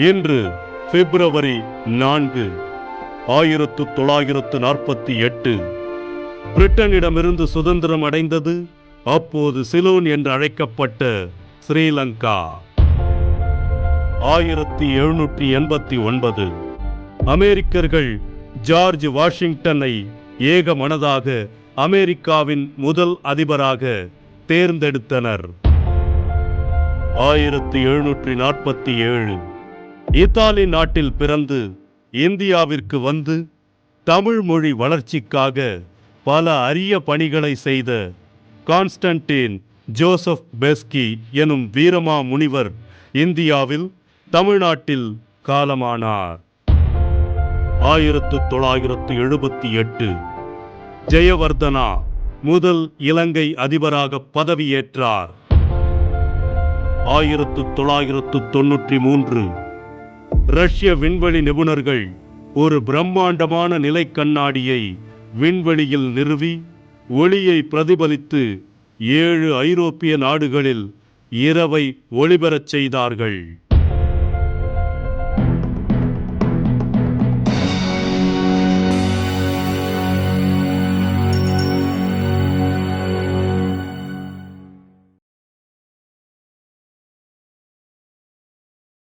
இன்று பிப்ரவரி நான்கு ஆயிரத்து தொள்ளாயிரத்து நாற்பத்தி எட்டு. பிரிட்டனிடமிருந்து சுதந்திரம் அடைந்தது அப்போது சிலோன் என்று அழைக்கப்பட்ட ஸ்ரீலங்கா. ஆயிரத்தி எழுநூற்றி எண்பத்தி ஒன்பது. அமெரிக்கர்கள் ஜார்ஜ் வாஷிங்டனை ஏகமனதாக அமெரிக்காவின் முதல் அதிபராக தேர்ந்தெடுத்தனர். ஆயிரத்தி எழுநூற்றி நாற்பத்தி ஏழு. இத்தாலி நாட்டில் பிறந்து இந்தியாவிற்கு வந்து தமிழ் மொழி வளர்ச்சிக்காக பல அரிய பணிகளை செய்த கான்ஸ்டன்டீன் ஜோசப் பெஸ்கி எனும் வீரமா முனிவர் இந்தியாவில் தமிழ்நாட்டில் காலமானார். ஆயிரத்து தொள்ளாயிரத்து எழுபத்தி எட்டு ஜெயவர்தனா முதல் இலங்கை அதிபராக பதவியேற்றார். ஆயிரத்து தொள்ளாயிரத்து தொன்னூற்றி மூன்று ரஷ்ய விண்வெளி நிபுணர்கள் ஒரு பிரம்மாண்டமான நிலை கண்ணாடியை விண்வெளியில் நிறுவி ஒளியை பிரதிபலித்து ஏழு ஐரோப்பிய நாடுகளில் இரவை ஒளிபெறச் செய்தார்கள்.